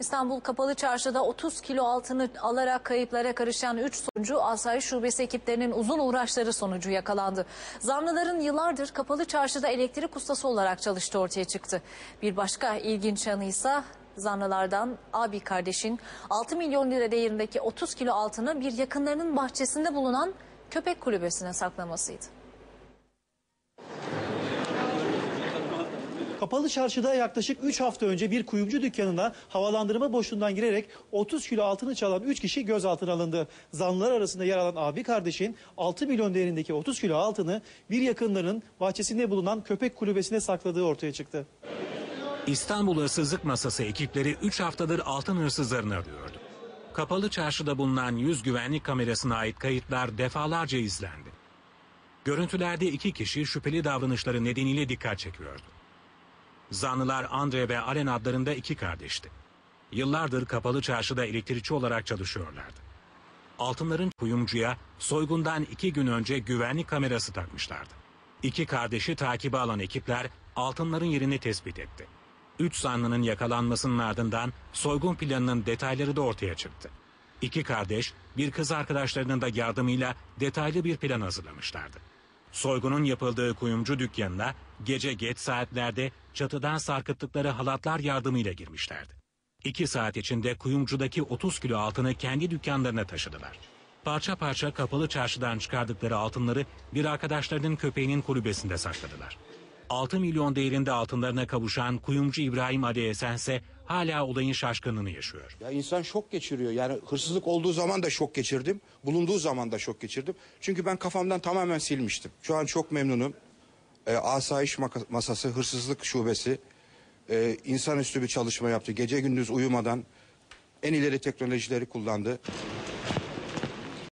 İstanbul Kapalı Çarşı'da 30 kilo altını alarak kayıplara karışan 3 sonucu asayiş şubesi ekiplerinin uzun uğraşları sonucu yakalandı. Zanlıların yıllardır Kapalı Çarşı'da elektrik ustası olarak çalıştığı ortaya çıktı. Bir başka ilginç yanı zanlılardan abi kardeşin 6 milyon lira değerindeki 30 kilo altını bir yakınlarının bahçesinde bulunan köpek kulübesine saklamasıydı. Kapalı çarşıda yaklaşık 3 hafta önce bir kuyumcu dükkanına havalandırma boşluğundan girerek 30 kilo altını çalan 3 kişi gözaltına alındı. Zanlılar arasında yer alan abi kardeşin 6 milyon değerindeki 30 kilo altını bir yakınlarının bahçesinde bulunan köpek kulübesine sakladığı ortaya çıktı. İstanbul Hırsızlık Masası ekipleri 3 haftadır altın hırsızlarını arıyordu. Kapalı çarşıda bulunan 100 güvenlik kamerasına ait kayıtlar defalarca izlendi. Görüntülerde iki kişi şüpheli davranışları nedeniyle dikkat çekiyordu. Zanlılar Andre ve Alen adlarında iki kardeşti. Yıllardır kapalı çarşıda elektrikçi olarak çalışıyorlardı. Altınların kuyumcuya soygundan iki gün önce güvenlik kamerası takmışlardı. İki kardeşi takibe alan ekipler altınların yerini tespit etti. Üç zanlının yakalanmasının ardından soygun planının detayları da ortaya çıktı. İki kardeş bir kız arkadaşlarının da yardımıyla detaylı bir plan hazırlamışlardı. Soygunun yapıldığı kuyumcu dükkanına gece geç saatlerde çatıdan sarkıttıkları halatlar yardımıyla girmişlerdi. İki saat içinde kuyumcudaki 30 kilo altını kendi dükkanlarına taşıdılar. Parça parça kapalı çarşıdan çıkardıkları altınları bir arkadaşlarının köpeğinin kulübesinde sakladılar. 6 milyon değerinde altınlarına kavuşan kuyumcu İbrahim Ali Esen ise hala olayın şaşkınlığını yaşıyor. Ya insan şok geçiriyor. Yani hırsızlık olduğu zaman da şok geçirdim. Bulunduğu zaman da şok geçirdim. Çünkü ben kafamdan tamamen silmiştim. Şu an çok memnunum. Ee, asayiş masası, hırsızlık şubesi e, insanüstü bir çalışma yaptı. Gece gündüz uyumadan en ileri teknolojileri kullandı.